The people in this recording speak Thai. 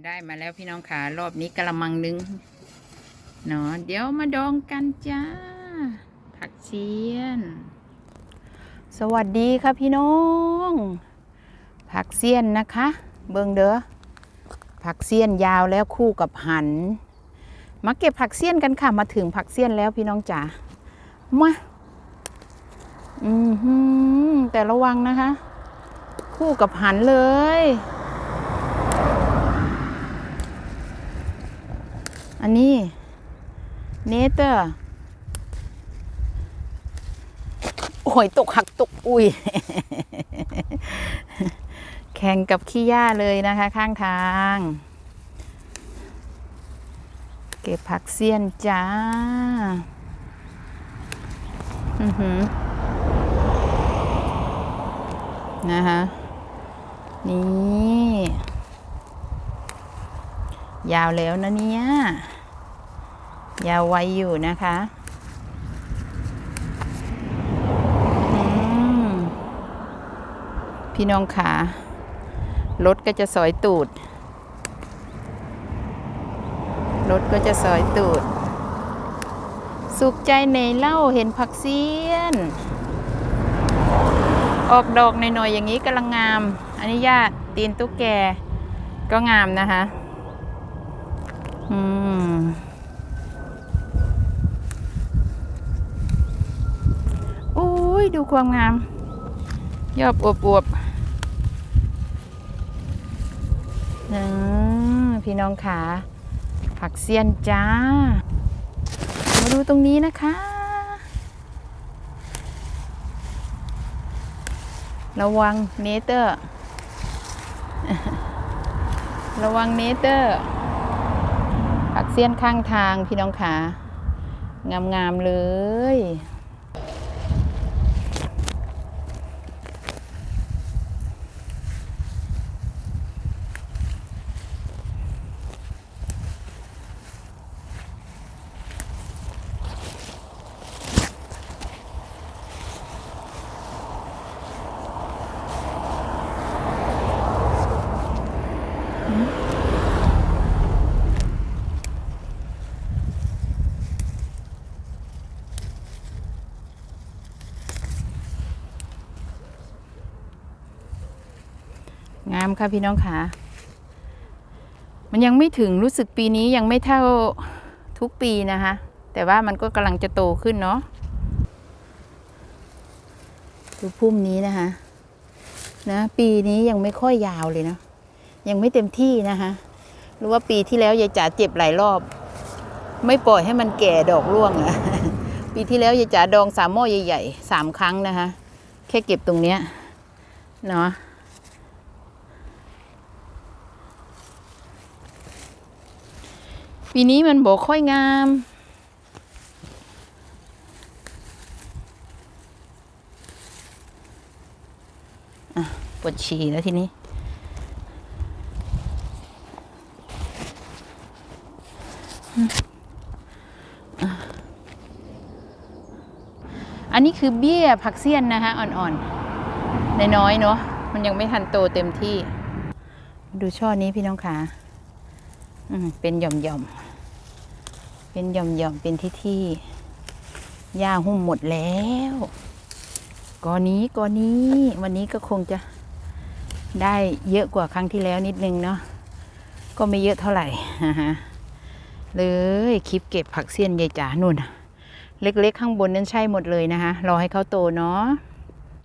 ได้มาแล้วพี่น้องขารอบนี้กระมังหนึงเนาะเดี๋ยวมาดองกันจ้า ผักเชียน สวัสดีค่ะพี่น้อง ผักเสี้ยนนะคะ เบิงเด้อผักเสี้ยนยาวแล้วคู่กับหัน มาเก็บผักเสี้ยนกันค่ะ มาถึงผักเสี้ยนแล้วพี่น้องจ๋ามาอือหือแต่ระวังนะคะ คู่กับหันเลย อันนี้เนเตรโอ้ยตกหักตกอุ้ย แข่งกับขี้ย่าเลยนะคะ ข้างทาง เก็บผักเสี้ยนจ้า อือหือนะคะนี่ ยาวแล้วนะเนี่ย ยาวไวอยู่นะคะพี่น้องขารถก็จะสอยตูด รถก็จะสอยตูด สุขใจในเล่าเห็นผักเสี้ยน ออกดอกหน่อยๆอย่างนี้กำลังงาม อันนี้ญาติตีนตุ๊กแกก็งามนะคะ อืม อุ้ย ดูความงาม ยอบอวบอวบๆอืมพี่น้องขา ผักเสี้ยนจ้า มาดูตรงนี้นะคะ ระวังเนเตอร์ ระวังเนเตอร์ ผักเสี้ยนข้างทางพี่น้องขางามๆเลย งามค่ะพี่น้องขามันยังไม่ถึงรู้สึกปีนี้ยังไม่เท่าทุกปีนะคะ แต่ว่ามันก็กำลังจะโตขึ้นเนาะดูพุ่มนี้นะคะ นะ ปีนี้ยังไม่ค่อยยาวเลยนะยังไม่เต็มที่นะคะรู้ว่าปีที่แล้วยายจ๋าเจ็บหลายรอบ ไม่ปล่อยให้มันแก่ดอกร่วงอะปีที่แล้วยายจ๋าดองสามหม้อใหญ่ๆสามครั้งนะคะ แค่เก็บตรงเนี้ยเนาะ ปีนี้มันบอกค่อยงาม อะปวดฉี่แล้วทีนี้ อันนี้คือเบี้ยผักเสี้ยนนะคะอ่อนๆน้อยๆเนาะ มันยังไม่ทันโตเต็มที่ ดูช่อนี้พี่น้องขาอืมเป็นหย่อมๆ เป็นหย่อมๆเป็นที่ที่หญ้าหุ้มหมดแล้วกอนี้กอนี้ วันนี้ก็คงจะได้เยอะกว่าครั้งที่แล้วนิดนึงเนาะก็ไม่เยอะเท่าไหร่ฮะเลยคลิปเก็บผักเสี้ยนยายจ๋านุ่น เล็กๆข้างบนนั้นใช่หมดเลยนะคะรอให้เขาโตเนาะ